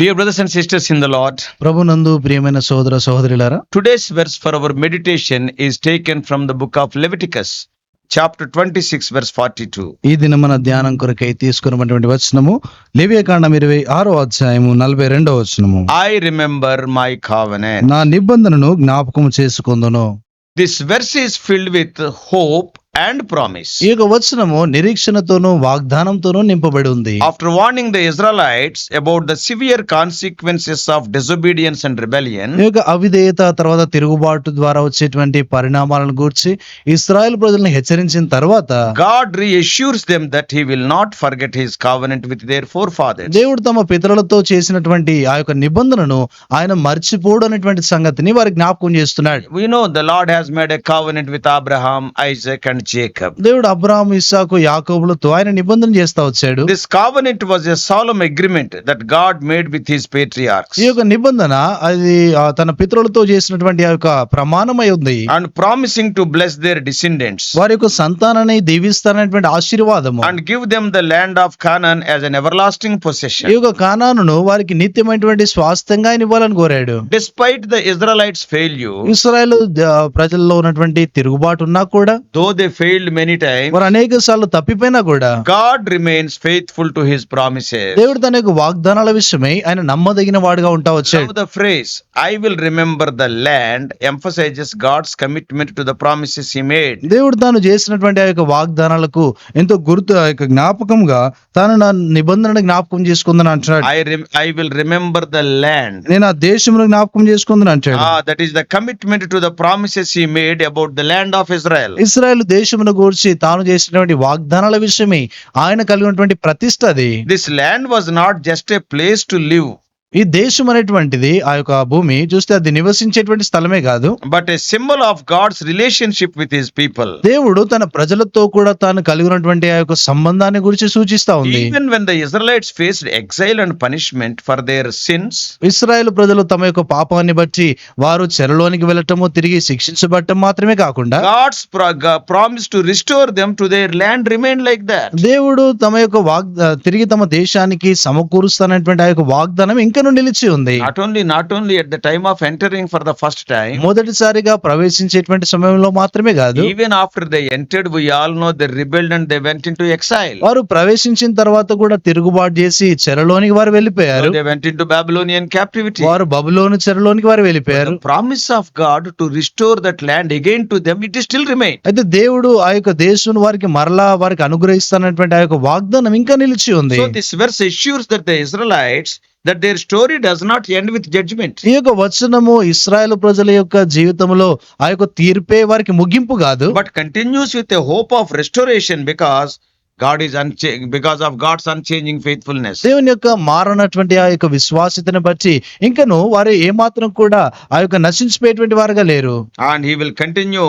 Dear brothers and sisters in the Lord ప్రభు నందు ప్రియమైన సోదర సోదరులారా today's verse for our meditation is taken from the book of Leviticus chapter twenty six verse forty two ఈ దిన మన ధ్యానం కొరకై తీసుకున్నటువంటి వచనము లివ్యకాండం ఇరవై ఆరో అధ్యాయము నలభై రెండో వచనము. ఐ రిమెంబర్ మై కావనే నా నిబంధనను జ్ఞాపకం చేసుకుందును. This verse is filled with hope and promise ఈ యొక్క వచనము నిరీక్షణతోనూ వాగ్దానంతోనూ నింపబడి ఉంది. After warning the Israelites about the severe consequences of disobedience and rebellion ఈ యొక్క అవిధేయత తర్వాత తిరుగుబాటు ద్వారా వచ్చేటువంటి పరిణామాలను గూర్చి ఇస్రాయల్ ప్రజలను హెచ్చరించిన తర్వాత God reassures them that he will not forget his covenant with their forefather దేవుడు తమ పితరులతో చేసినటువంటి ఆ యొక్క నిబంధనను ఆయన మర్చిపోడు అనేటువంటి సంగతిని వారి జ్ఞాపకం చేస్తున్నాడు. We know the Lord has made a covenant with Abraham Isaac and and Jacob దేవుడు అబ్రాహాము ఇస్సాకు యాకోబులతో ఆయన నిబంధన చేస్తా వచ్చాడు. This it was a solemn agreement that God made with his patriarchs ఈ యొక్క నిబంధన అది తన పితృలతో చేసినటువంటి ఆ యొక్క ప్రమాణమై ఉంది. And promising to bless their descendants వారి యొక్క సంతానాన్ని దీవిస్తారనేటువంటి ఆశీర్వాదము. And give them the land of Canaan as an everlasting possession ఈ యొక్క కానాను వారికి నిత్యమైనటువంటి స్వాస్థ్యంగా ఇవ్వాలని కోరాడు. Despite the Israelites failure Israel ప్రజల్లో ఉన్నటువంటి తిరుగుబాటు ఉన్నా కూడా though they failed many time మరి అనేక సార్లు తప్పిపోయినా కూడా God remains faithful to his promises దేవుడు తన యొక్క వాగ్దానాల విషయమై ఆయన నమ్మదగిన వాడుగా ఉంటా వచ్చాడు. The I will remember the land emphasises God's commitment to the promises made దేవుడు తాను చేసినటువంటి ఆ యొక్క వాగ్దానాలకు ఎంతో గుర్తు ఆ యొక్క జ్ఞాపకంగా తాను నా నిబంధనను జ్ఞాపకం చేసుకుందని అంటున్నాడు. I will remember the land నేను ఆ దేశంలో జ్ఞాపకం చేసుకుందని అంటాడు. That is the commitment to the promises ఈ made about the land of Israel Israel దేశ దేశమును గూర్చి తాను చేసినటువంటి వాగ్దానాల విషయమై ఆయన కలిగినటువంటి ప్రతిష్ట అది this land was not just a place to live ఈ దేశం అనేటువంటిది ఆ యొక్క భూమి చూస్తే అది నివసించేటువంటి స్థలమే కాదు but a symbol of God's relationship with his people. దేవుడు తన ప్రజలతో కూడా తాను కలిగినటువంటి ఆ యొక్క సంబంధాన్ని గురించి సూచిస్తా ఉంది Even when the Israelites faced exile and punishment for their sins, Israel ప్రజలు తమ యొక్క పాపాన్ని బట్టి వారు చెరలోనికి వెళ్ళటము తిరిగి శిక్షించబడటం మాత్రమే కాకుండా Go- promise to restore them to their land remained like that. దేవుడు తమ యొక్క వాగ్ తిరిగి తమ దేశానికి సమకూరుస్తానటువంటి ఆ యొక్క వాగ్దానం పక్కను నిలిచి ఉంది. Not only not only at the time of entering for the first time మొదటిసారిగా ప్రవేశించేటువంటి సమయంలో మాత్రమే కాదు even after the entered we all know the rebuild and they went into exile వారు ప్రవేశించిన తర్వాత కూడా తిరుగుబాటు చేసి చెరలోనికి వారు వెళ్ళిపోయారు. They went into Babylonian captivity వారు బబులోని చెరలోనికి వారు వెళ్ళిపోయారు. Promise of God to restore that land again to them it is still remain అయితే దేవుడు ఆ యొక్క దేశం వారికి మరలా వారికి అనుగ్రహిస్తానటువంటి ఆ యొక్క వాగ్దానం ఇంకా నిలిచి ఉంది. This verse assures that the Israelites that their story does not end with judgement ఈ యొక్క వచనము ఇస్రాయల్ ప్రజల యొక్క జీవితంలో ఆ యొక్క తీర్పే వారికి ముగింపు కాదు. But continues with hope of restoration because God is unchange because of God's unchanging faithfulness దేవుని యొక్క మారనటువంటి ఆ యొక్క విశ్వాసతను బట్టి ఇంకను వారు ఏ మాత్రం కూడా ఆ యొక్క నశించిపోయేటువంటి వారుగా లేరు. And he will continue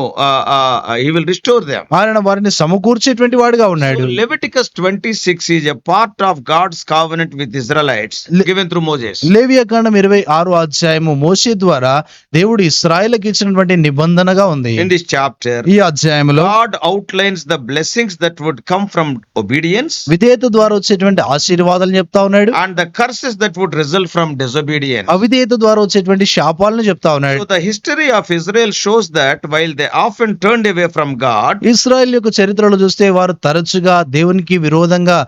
he will restore they ఆయన వారిని సమకూర్చేటువంటి వాడుగా ఉన్నాడు. Leviticus twenty six is a part of God's covenant with Israelites given through Moses లేవి కాండం ఇరవై ఆరు అధ్యాయము మోసే ద్వారా దేవుడు ఇస్రాయల్కి ఇచ్చినటువంటి నిబంధనగా ఉంది. ఇన్ దిస్ చాప్టర్ ఈ అధ్యాయంలో God outlines the blessings that would come from obedience విధేయత ద్వారా వచ్చేటువంటి ఆశీర్వాదాలు చెప్తా ఉన్నాడు. And the curses that would result from disobedience అవిధేయత ద్వారా వచ్చేటువంటి శాపాలను చెప్తా ఉన్నాడు. The history of Israel shows that while they off and turn away from God Israel యొక్క చరిత్రలో చూస్తే వారు తరచుగా దేవునికి విరోధంగా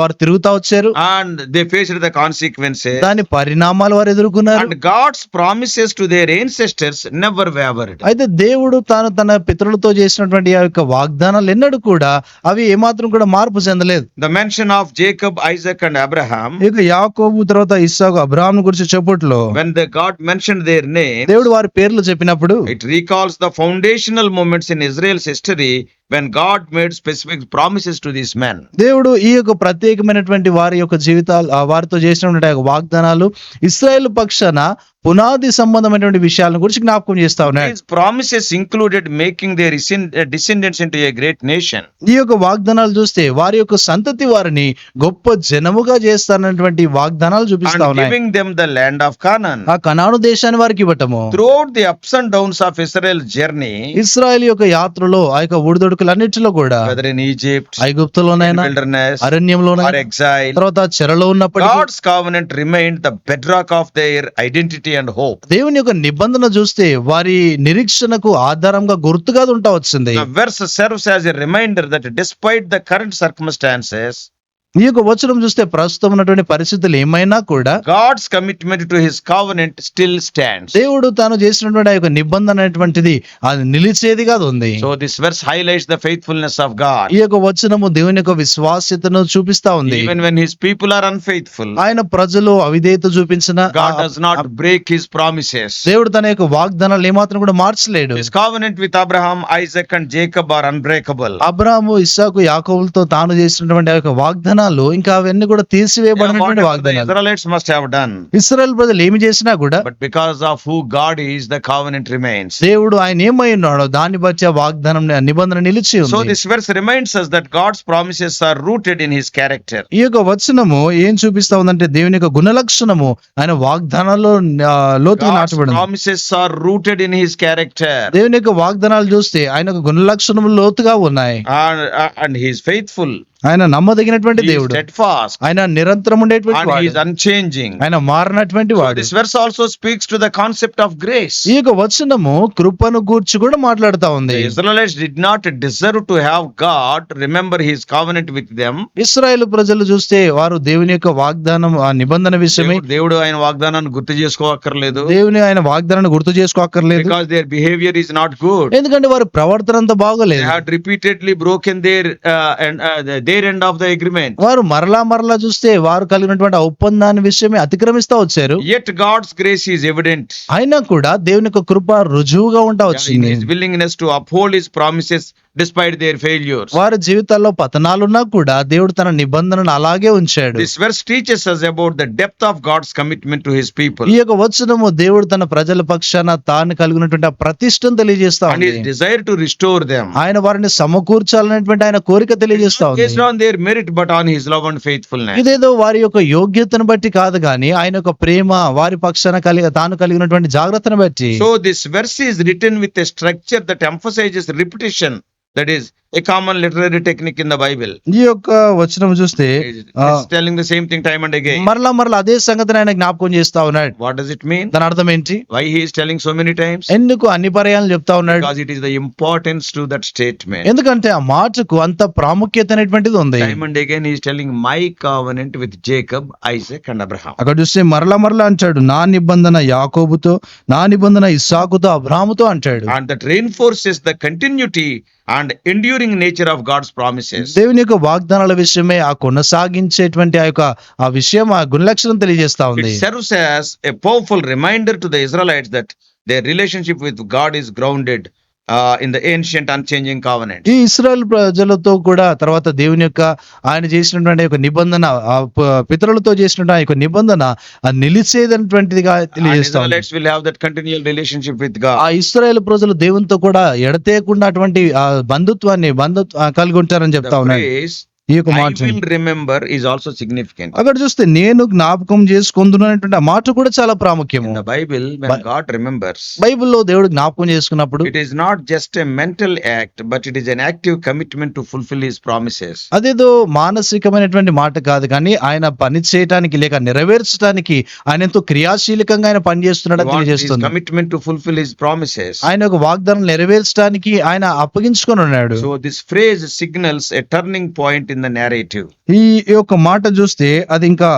వారు తిరుగుతా వచ్చారు. And they face the consequence దాని పరిణామాలు వారు ఎదుర్కొన్నారు. And God's promises to their ancestors never wavered అయితే దేవుడు తాను తన పితృలతో చేసినటువంటి వాగ్దానాలు ఎన్నడూ కూడా అవి ఏమాత్రం కూడా మార్పు చెందలేదు. The mention of Jacob Isaac and Abraham ఇక యాకోబు తర్వాత ఇస్సాకు అబ్రహాం గురించి చెప్పట్లో when the God mention their name దేవుడు వారి పేర్లు చెప్పినప్పుడు it recalls the foundational moments in Israel's history when God made specific promises to this man దేవుడు ఈ యొక్క ప్రత్యేకమైనటువంటి వారి యొక్క జీవితాలు వారితో చేసిన వాగ్దానాలు ఇస్రాయల్ పక్షాన పునాది సంబంధమైనటువంటి విషయాలను గురించి జ్ఞాపకం చేస్తా ఉన్నాయి promises included making their descendants into a great nation ఈ యొక్క వాగ్దానాలు చూస్తే వారి యొక్క సంతతి వారిని గొప్ప జనముగా చేస్తానటువంటి వాగ్దానాలు చూపిస్తా ఉన్నాయి. Giving the land of Canaan ఆ కనాను దేశాన్ని వారికి ఇవ్వటము. Throughout the ups and downs of Israel journey Israel యొక్క యాత్రలో ఆ యొక్క ఉడిదొడు నాయకులన్నింటిలో కూడా. ఈజిప్ట్ ఐగుప్తులోనైనా అరణ్యంలో తర్వాత చెరలో ఉన్నప్పటి of their identity and hope దేవుని యొక్క నిబంధన చూస్తే వారి నిరీక్షణకు ఆధారంగా గుర్తుగా ఉంటా వచ్చింది. Verse serves as reminder that despite the current circumstances ఈ యొక్క వచనం చూస్తే ప్రస్తుతం ఉన్నటువంటి పరిస్థితులు ఏమైనా కూడా God's commitment to his covenant still stand దేవుడు తాను చేసినటువంటి ఆ యొక్క నిబంధన అనేటువంటిది అది నిలిచేది కాదు ఉంది. So this verse highlights the faithfulness of God ఈ యొక్క వచనము దేవుని యొక్క విశ్వాస్యతను చూపిస్తా ఉంది. Even when his people are unfaithful ఆయన ప్రజలు అవిధేయత చూపించిన God does not break his promises దేవుడు తన యొక్క వాగ్దానాలు ఏమాత్రం కూడా మార్చలేడు. His covenant with Abraham Isaac and Jacob are unbreakable Abraham ఇస్సాకు యాకోబుల్తో తాను చేసినటువంటి ఆ యొక్క వాగ్దానం వాగ్దానాలు ఇంకా అవన్నీ కూడా తీసివేయబడినటువంటి వాగ్దానాలు. మస్ట్ హావ్ డన్ ఇస్రాయల్ ప్రజలు ఏమి చేసినా కూడా but because of who God is the covenant remains దేవుడు ఆయన ఏమై ఉన్నాడు దాని బట్టి ఆ వాగ్దానం నిబంధన నిలిచి so this verse reminds that that promises promises are rooted in his ఈ యొక్క వచనము ఏం చూపిస్తా ఉందంటే దేవుని యొక్క గుణలక్షణము ఆయన వాగ్దానాల్లో లోతుగా promises are rooted in his character దేవుని యొక్క వాగ్దానాలు చూస్తే ఆయన గుణలక్షణము లోతుగా ఉన్నాయి. అండ్ హీస్ ఫెయిత్ఫుల్ ఆయన నమ్మదగినటువంటి దేవుడు. ఆయన నిరంతరం ఉండేటువంటి అన్చేంజింగ్ ఆయన మారినటువంటి వాడు. Also speaks to the concept of grace ఈ యొక్క వచనము కృపను గూర్చి కూడా మాట్లాడుతూ ఉంది. Israelites did not deserve to have God remember his covenant with them Israel ప్రజలు చూస్తే వారు దేవుని యొక్క వాగ్దానం ఆ నిబంధన విషయమే దేవుడు ఆయన వాగ్దానాన్ని గుర్తు చేసుకోవక్కర్లేదు దేవుని ఆయన వాగ్దానాన్ని గుర్తు చేసుకోవక్కర్లేదు because their behaviour is not good ఎందుకంటే వారు ప్రవర్తన అంత బాగోలేదు. Had repeatedly broken their and their end of the agreement వారు మరలా మరలా చూస్తే వారు కలిగినటువంటి ఒప్పందాన్ని విషయమే అతిక్రమిస్తా వచ్చారు. Yet God's grace is evident అయినా కూడా దేవుని యొక్క కృప రుజువుగా ఉండవచ్చు willingness to uphold his promises despite their failure వారి జీవితాల్లో పతనాలున్నా కూడా దేవుడు తన నిబంధనను అలాగే ఉంచాడు. Teaches us about the depth of God's commitment to his people ఈ యొక్క వచనము దేవుడు తన ప్రజల పక్షాన తాను కలిగినటువంటి ప్రతిష్టం తెలియజేస్తా డిజైర్ టు రిస్టోర్ దేమ్ ఆయన వారిని సమకూర్చాలనేటువంటి ఆయన కోరిక తెలియజేస్తా ఉంది. On merit but on love and faithfulness ఇదేదో వారి యొక్క యోగ్యతను బట్టి కాదు కానీ ఆయన యొక్క ప్రేమ వారి పక్షాన కలిగ తాను కలిగినటువంటి జాగ్రత్తను బట్టి so this verse is written with structure that emphasizes repetition that is common literary technique in the Bible ఈ యొక్క వచనం చూస్తే telling the same thing time and again మరలా మరలా అదే సంగతి ఆయన జ్ఞాపకం చేస్తా ఉన్నాడు. వాట్ డస్ ఇట్ మీన్ దాని అర్థం ఏంటి? Why he is telling so many times ఎందుకు అన్ని పర్యాలను చెప్తా ఉన్నాడు? Because it is the importance to that statement ఎందుకంటే ఆ మాటకు అంత ప్రాముఖ్యత అనేటువంటిది ఉంది. Time and again he is my covenant with Jacob Isaac and Abraham అక్కడ చూస్తే మరలా మరలా అంటాడు నా నిబంధన యాకోబుతో నా నిబంధన ఇస్సాకుతో అబ్రాహాముతో అంటాడు. And that reinforces the continuity and ఇండియూ enduring nature of God's promises. దేవుని యొక్క వాగ్దానాల విషయమే ఆ కొనసాగించేటువంటి ఆ యొక్క ఆ విషయం ఆ గుణలక్షణం తెలియజేస్తా ఉంది serves as a powerful reminder to the Israelites that their relationship with God is grounded in the ancient unchanging covenant. ఈ ఇస్రాయల్ ప్రజలతో కూడా తర్వాత దేవుని యొక్క ఆయన చేసినటువంటి యొక్క నిబంధన పితరులతో చేసినటువంటి ఆ యొక్క నిబంధన నిలిచేదటువంటిదిగా తెలియజేస్తా Israelites will have that continual relationship with ఆ. ఇస్రాయేల్ ప్రజలు దేవునితో కూడా ఎడతేయకుండా అటువంటి ఆ బంధుత్వాన్ని బంధుత్వ కలిగి ఉంటారని చెప్తా phrase remember is also significant అక్కడ చూస్తే నేను జ్ఞాపకం చేసుకుందనటువంటి ఆ మాట కూడా చాలా ప్రాముఖ్యం ఉంది బైబిల్ గాడ్ రిమెంబర్స్ బైబిల్లో దేవుడు జ్ఞాపకం చేసుకున్నప్పుడు it is not just a mental act but it is an active commitment to fulfil his promises అదేదో మానసికమైనటువంటి మాట కాదు కానీ ఆయన పని చేయడానికి లేక నెరవేర్చడానికి ఆయన ఎంతో క్రియాశీలకంగా ఆయన పనిచేస్తున్నాడు కమిట్మెంట్ టు ప్రామిసెస్ ఆయన ఒక వాగ్దానం నెరవేర్చడానికి ఆయన అప్పగించుకుని ఉన్నాడు. So this phrase signals a turning point in in the narrative. ఈ యొక్క మాట చూస్తే అది ఇంకా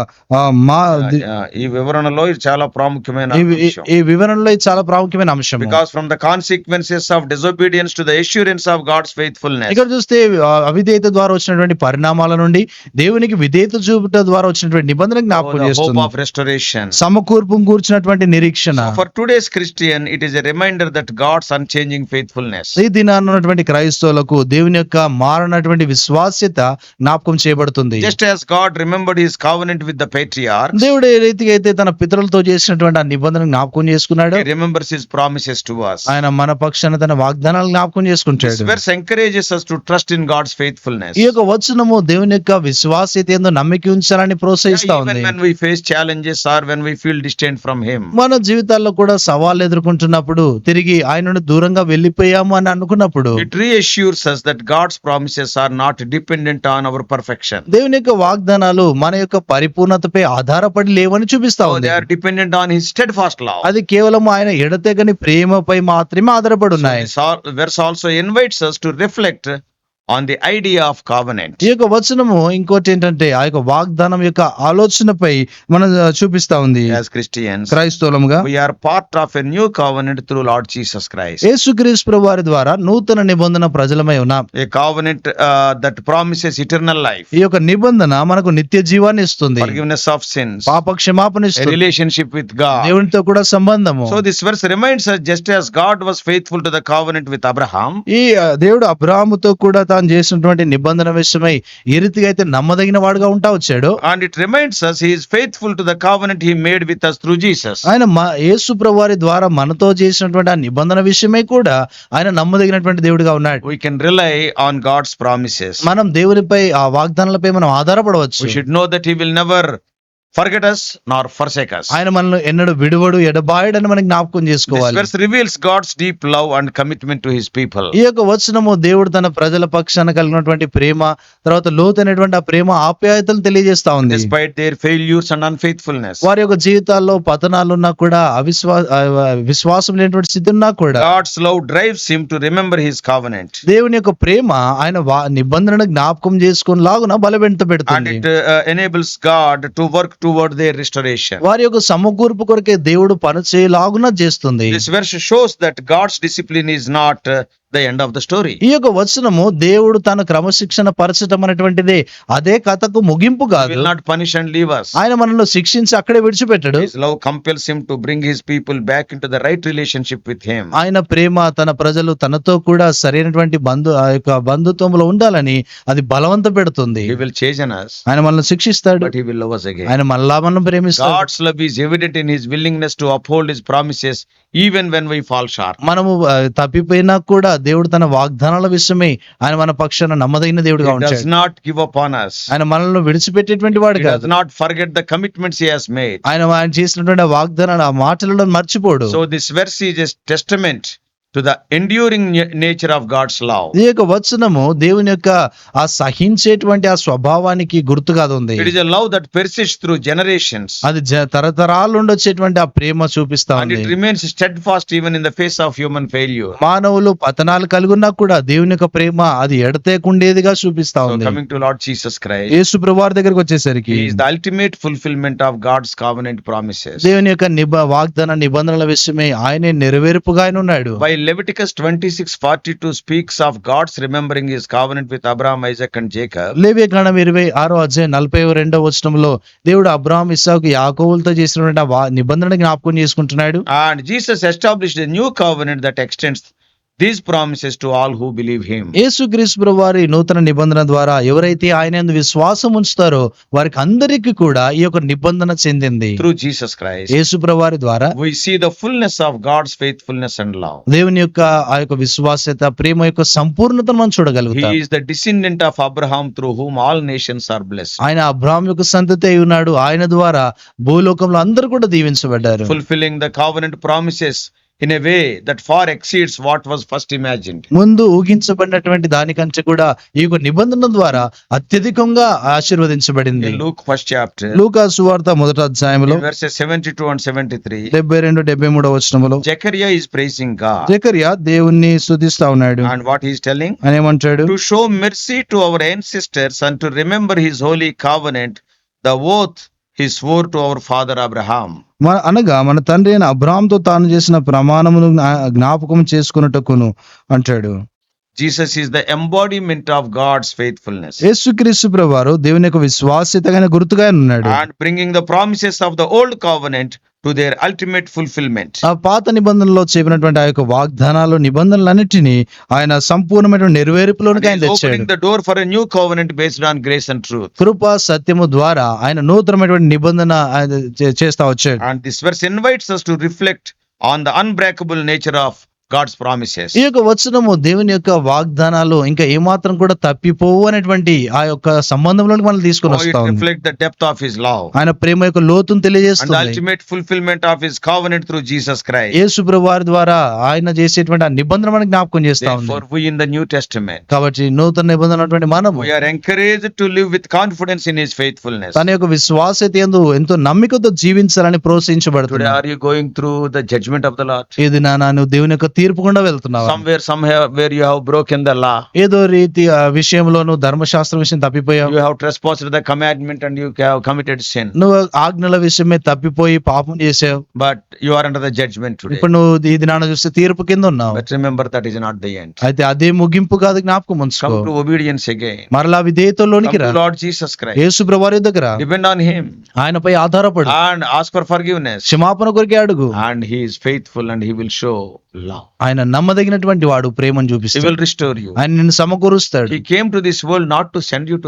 మా ది- ఈ వివరణలో ఇది చాలా ప్రాముఖ్యమైన ఈ వివరణలో ఇది చాలా ప్రాముఖ్యమైన అంశం Because from the consequences of disobedience to the assurance of God's faithfulness. ఇక్కడ చూస్తే అవిధేయత ద్వారా వచ్చినటువంటి పరిణామాల నుండి దేవునికి విధేయత చూపుట ద్వారా వచ్చినటువంటి నిబంధన జ్ఞాపకం చేస్తుంది restoration. సమకూర్పు కూర్చున్నటువంటి నిరీక్షణ for today's Christian, it is a reminder that God's unchanging faithfulness. ఈ దినాన్న ఉన్నటువంటి క్రైస్తవులకు దేవుని యొక్క మారనటువంటి విశ్వాస్యత జ్ఞాపకం చేయబడుతుంది. Just as God remembered his covenant with the patriarch దేవుడు ఏ రీతిగా అయితే తన పితరులతో చేసినటువంటి ఆ నిబంధన జ్ఞాపకం చేసుకున్నాడు remembers his promises to us. ఆయన మన పక్షాన తన వాగ్దానాలు జ్ఞాపకం చేసుకుంటాడు. Verse encourages us to trust in God's faithfulness ఈ యొక్క వచనము దేవుని యొక్క విశ్వాసిత ఎందు నమ్మకం ఉంచాలని ప్రోత్సహిస్తా ఉంది. When we face challenges or when we feel distant from him మన జీవితాల్లో కూడా సవాళ్ళు ఎదుర్కొంటున్నప్పుడు తిరిగి ఆయన నుండి దూరంగా వెళ్ళిపోయాము అని అనుకున్నప్పుడు it reassures us that God's promises are not dependent on our perfection దేవుని యొక్క వాగ్దానాలు మన యొక్క పరిపూర్ణతపై ఆధారపడి లేవని చూపిస్తా చూపిస్తావు dependent on his steadfast love అది కేవలం ఆయన ఎడతెగని ప్రేమపై మాత్రమే ఆధారపడి ఉన్నాయి. Verse also invites to reflect on the idea of covenant ఈ యొక్క వచనము ఇంకోటి ఏంటంటే ఆ యొక్క వాగ్దానం యొక్క ఆలోచనపై మన చూపిస్తా ఉంది. As Christian క్రైస్తవులంగా we are part of a new covenant through Lord Jesus Christ యేసు క్రీస్తు వారి ద్వారా నూతన నిబంధన ప్రజలమై ఉన్నాం. A that promises eternal life ఈ యొక్క నిబంధన మనకు నిత్య జీవాన్ని ఇస్తుంది. ఫర్గివ్నెస్ రిలేషన్షిప్ విత్ గాడ్ దేవునితో కూడా సంబంధము. So this verse reminds just God was faithful to the with Abraham ఈ దేవుడు అబ్రహాముతో కూడా తాను చేసినటువంటి నిబంధన విషయమై ఏ రీతిగా అయితే నమ్మదగిన వాడుగా ఉంటా వచ్చాడు and it reminds us he's faithful to the covenant made with us through Jesus ఆయన మా యేసు ప్రభువారి ద్వారా మనతో చేసినటువంటి ఆ నిబంధన విషయమై కూడా ఆయన నమ్మదగినటువంటి దేవుడిగా ఉన్నాడు. We can rely on God's promises మనం దేవునిపై ఆ వాగ్దానాలపై మనం ఆధారపడవచ్చు. We should know that he will never forget us nor forsake us ఆయన మనల్ని ఎన్నడూ విడువడు ఎడబాయడని మనకి జ్ఞాపకం చేసుకోవాలి. This reveals God's deep love and commitment to his people ఈ యొక్క వచనము దేవుడు తన ప్రజల పక్షాన కలిగినటువంటి ప్రేమ తర్వాత లోతైనటువంటి ఆ ప్రేమ ఆప్యాయతలు తెలియజేస్తా ఉంది. Despite their failures and unfaithfulness వారి యొక్క జీవితాల్లో పతనాలు ఉన్నా కూడా అవిశ్వాస విశ్వాసం లేనటువంటి స్థితి ఉన్నా కూడా God's love drives him to remember his covenant దేవుని యొక్క ప్రేమ ఆయన నిబంధనను జ్ఞాపకం చేసుకొని లాగున బలవెంత పెడుతుంది enables God to work toward the restoration వారి యొక్క సమకూర్పు కొరకే దేవుడు పనిచేయలాగున చేస్తుంది. This verse shows that God's discipline is not the end of the story ఈ యొక్క వచనము దేవుడు తన క్రమశిక్షణ పరచటం అనేటువంటిది అదే కథకు ముగింపు కాదు. నాట్ పనిష్ అండ్ లీవర్స్ ఆయన మనల్ని శిక్షించి అక్కడే విడిచిపెట్టడు. Love compels him to bring his people back into the right relationship with him ఆయన ప్రేమ తన ప్రజలు తనతో కూడా సరైనటువంటి బంధు ఆ యొక్క బంధుత్వంలో ఉండాలని అది బలవంత పెడుతుంది. హి విల్ చేంజ్ అస్ ఆయన మనల్ని శిక్షిస్తాడు. But he will love us ఆయన మళ్ళా మనం ప్రేమిస్తాడు. God's love is evident in willingness uphold his promises even when we fall short మనము తప్పిపోయినా కూడా దేవుడు తన వాగ్దానాల విషయమై ఆయన మన పక్షాన నమ్మదగిన He దేవుడిగా ఉంచాడు not give up on us. ఆయన మనల్ని విడిచిపెట్టేటువంటి వాడు కాదు not forget the commitments he has made. ఆయన ఆయన చేసినటువంటి వాగ్దానాలు ఆ మాటలను మర్చిపోడు So this verse is a to the enduring nature of God's love ఈ యొక్క వచనము దేవుని యొక్క ఆ సహించేటువంటి ఆ స్వభావానికి గుర్తుగా ఉంది. It is a love that persist through generations అది తరతరాలు ఉండొచ్చేటువంటి ఆ ప్రేమ చూపిస్తా ఉంది it remains steadfast even in the face of human failure మానవులు పతనాలు కలిగి ఉన్నా కూడా దేవుని యొక్క ప్రేమ అది ఎడతేకుండేదిగా చూపిస్తా ఉంది. Coming to Lord Jesus Christ యేసు ప్రభువార్ దగ్గరికి వచ్చేసరికి is the ultimate fulfilment of God's covenant promises దేవుని యొక్క నిబ వాగ్దాన నిబంధనల విషయమే ఆయనే నెరవేర్పుగా ఉన్నాడు. By Leviticus twenty six forty two speaks of God's remembering his covenant with Abram Isaac and Jacob లేవే గణం ఇరవై ఆరో అధ్యాయం నలభై రెండో వచనంలో దేవుడు అబ్రామ్ ఇస్సాకు యాకోవులతో చేసినటువంటి నిబంధన జ్ఞాపకం చేసుకుంటున్నాడు. And Jesus establish new covenant that extends these promises to all who believe him యేసు క్రీస్తు వారి నూతన నిబంధన ద్వారా ఎవరైతే ఆయన విశ్వాసం ఉంచుతారో వారికి అందరికీ కూడా ఈ యొక్క నిబంధన చెందింది. త్రూ జీసస్ క్రైస్ట్ యేసు ప్రభువారి ద్వారా we see the fullness of God's faithfulness and love దేవుని యొక్క ఆ యొక్క విశ్వాసత ప్రేమ యొక్క సంపూర్ణతను మనం చూడగలుగుతాం. The descendant of Abraham through whom all nations are blessed ఆయన అబ్రహాం యొక్క సంతతి అయి ఉన్నాడు. ఆయన ద్వారా భూలోకంలో అందరూ కూడా దీవించబడ్డారు. Fulfilling the covenant promises in a way that far exceeds what was first imagined ముందు ఊహించబడినటువంటి దానికంటే కూడా ఈ యొక్క నిబంధన ద్వారా అత్యధికంగా ఆశీర్వదించబడింది. లూక్ ఫస్ట్ చాప్టర్ లూకా సువార్త మొదట అధ్యాయంలో seventy two and seventy three డెబ్బై రెండు డెబ్బై మూడు వచనంలో జకరియా ప్రేసింగ్గా జకరియా దేవుణ్ణి సుధిస్తా ఉన్నాడు. అండ్ హీస్ టెల్లింగ్ అని ఏమంటాడు? To show mercy to our ancestors and to remember his holy covenant the oath he swore to our father Abraham అనగా మన తండ్రి అయిన అబ్రహాంతో తాను చేసిన ప్రమాణమును జ్ఞాపకం చేసుకున్నట్టుకును అంటాడు. Jesus is the embodiment of God's faithfulness యేసు క్రీస్తు ప్రభు దేవుని యొక్క విశ్వాసితమైన గుర్తుగా ఉన్నాడు. And bringing the promises of the old covenant to their ultimate fulfilment ఆ పాత నిబంధనలో చెప్పినటువంటి ఆ యొక్క వాగ్దానాలు నిబంధనలన్నిటిని ఆయన సంపూర్ణమైన నెరవేర్పులోనికి door for a new covenant based on grace and truth కృప సత్యము ద్వారా ఆయన నూతనమైనటువంటి నిబంధన చేస్తా వచ్చాడు. And this verse invites to reflect on the unbreakable nature of God's promises ఈ యొక్క వచనము దేవుని యొక్క వాగ్దానాలు ఇంకా ఏమాత్రం కూడా తప్పిపోవు అనేటువంటి ఆ యొక్క సంబంధంలోకి మనం తీసుకుని వస్తాం డెప్త్ ఆఫ్ హిస్ ఆయన ప్రేమ యొక్క లోతును తెలియజేస్తుంది. Ultimate fulfilment of his through Jesus Christ యేసు ద్వారా ఆయన చేసేటువంటి ఆ నిబంధన మనకు జ్ఞాపకం చేస్తా ఇన్ ద న్యూ టెస్టమెంట్ కాబట్టి నూతన నిబంధన అటువంటి మనం we to with confidence in his faithfulness తన యొక్క విశ్వాసత ఎందు ఎంతో నమ్మకంతో జీవించాలని ప్రోత్సహించబడుతుంది. Are going through judgement of దేవుని యొక్క తీర్పుకుండా వెళ్తున్నావు? బ్రోకెన్ ద లా ఏదో రీతి విషయంలోను ధర్మశాస్త్రం విషయం తప్పిపోయావు. You have the commandment and you have నువ్వు ఆజ్ఞల విషయమే తప్పిపోయి పాపం చేసావు. But you are under the judgement ఇప్పుడు నువ్వు ఈ దినాన్ని చూస్తే తీర్పు కింద ఉన్నావు. బట్ ఎండ్ అయితే అదే ముగింపు కాదు జ్ఞాపకం ఉంచుకో. కమ్ టు ఒబీడియన్స్ మరలా విధేయతలోనికి రా. లార్డ్ జీసస్ క్రైస్ట్ యేసు ప్రభువారి దగ్గర డిపెండ్ ఆన్ హిమ్ ఆయనపై ఆధారపడు. అండ్ ఆస్క్ ఫర్ ఫర్గివ్నెస్ క్షమాపణ కొరికే అడుగు. And he is faithful and he will show ఆయన నమ్మదగినటువంటి వాడు ప్రేమను చూపిస్తాడు. రిస్టోర్ యు ఆయన నిన్ను సమకూరుస్తాడు. నాట్ సెండ్ యు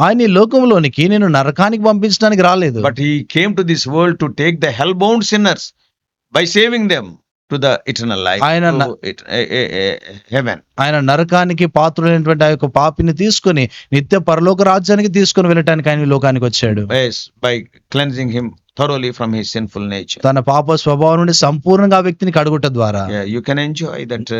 ఆయన ఈ లోకంలోనికి నేను నరకానికి పంపించడానికి రాలేదు. But he came to this world to take the hell bound sinners by saving them to the eternal life ఆయన హెవెన్ ఆయన నరకానికి పాత్రలైనటువంటి ఆ యొక్క పాపిని తీసుకుని నిత్య పరలోక రాజ్యానికి తీసుకుని వెళ్ళటానికి ఆయన లోకానికి వచ్చాడు. By cleansing him thoroughly from his sinful nature తన పాప స్వభావం నుండి సంపూర్ణంగా వ్యక్తిని కడుగుట ద్వారా you can enjoy that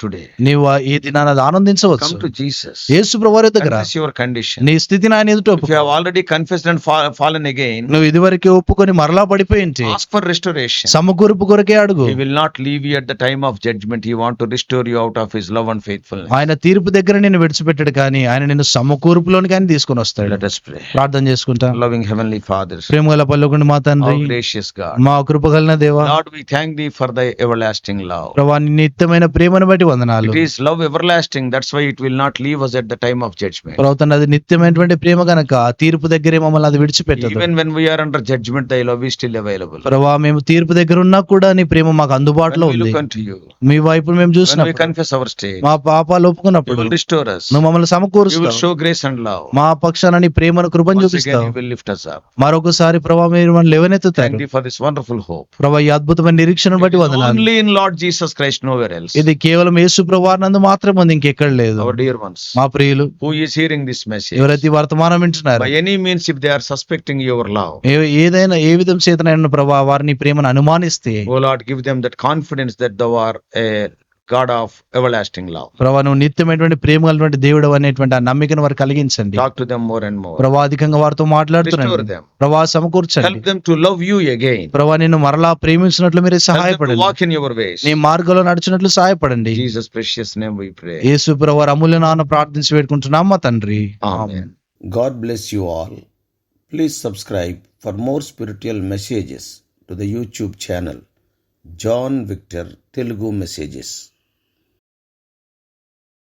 today నీవు ఈ దినాన ఆనందించవచ్చు. టు జీసస్ యేసు ప్రభువు దగ్గర యువర్ కండిషన్ నీ స్థితిని ఆయన ఎదుట ఒప్పు you already confessed and fallen again నువ్వు ఇదివరకే ఒప్పుకొని మరలా పడిపోయింటి. ఆస్క్ ఫర్ రెస్టోరేషన్ సమగ్రపు కొరకే అడుగు. He will not leave you at the time of judgment he want to restore you out of his love and faithful ఆయన తీర్పు దగ్గర నిన్ను విడిచిపెట్టడు కానీ ఆయన నిన్ను సమకూర్పులోనికి ఆయన తీసుకొని వస్తాడు. లెట్ అస్ ప్రే ప్రార్థన చేసుకుంటా. లవింగ్ హెవెన్లీ ఫాదర్ ప్రేమగల పల్లెగుండి మా తండ్రి మా కృపగలన దేవా lord for the everlasting love ప్రభువా నీ నిత్యమైన ప్రేమను బట్టి వందనాలు. It is love everlasting that's why it will not leave us at the time of judgment. ప్రభువా అది నిత్యమైనటువంటి ప్రేమ గనక తీర్పు దగ్గరే మమ్మల్ని అది విడిచిపెట్టదు. Even when we are under judgment the love is మేము తీర్పు దగ్గర ఉన్నా కూడా నీ ప్రేమ మాకు అందుబాటులో ఉంది. మీ వైపు మేము చూసిన we confess our మా పాప లోపుకున్నప్పుడు restore నువ్వు మమ్మల్ని సమకూరుస్తావు. You will మా పక్షాన నీ ప్రేమను కృపను చూపిస్తావు. will lift మరొకసారి ప్రభువా వందనాలు లేవనెత్తు thank you for this wonderful hope ప్రభా ఈ అద్భుతమైన నిరీక్షణ బట్టి వందనాలు. ఓన్లీ ఇన్ ఇది కేవలం యేసు ప్రభువార్ మాత్రమే ఉంది ఇంకెక్కడ లేదు. అవర్ డియర్ వన్స్ మా ప్రియులు ఎవరైతే వర్తమానం వింటున్నారు any means if they are suspecting your love ఏదైనా ఏ విధం చేతనైనా ప్రభా వారిని ప్రేమను అనుమానిస్తే O lord give them that confidence that thou God of everlasting love ప్రభా నువ్వు నిత్యమైనటువంటి ప్రేమ కలిగినటువంటి దేవుడు అనేటువంటి ఆ నమ్మికను వారు కలిగించండి. Talk to more and more అధికంగా వారితో మాట్లాడుతున్నాను ప్రభా సమకూర్చండి. లవ్ యు అగైన్ ప్రభా నిన్ను మరలా ప్రేమించినట్లు మీరు సహాయపడండి. నీ మార్గంలో నడిచినట్లు సహాయపడండి. జీసస్ అమూల్య నాన్న ప్రార్థించి వేడుకుంటున్నాం మా తండ్రి ఆమేన్. God bless you all please subscribe for more spiritual messages to the YouTube channel John Victor Telugu messages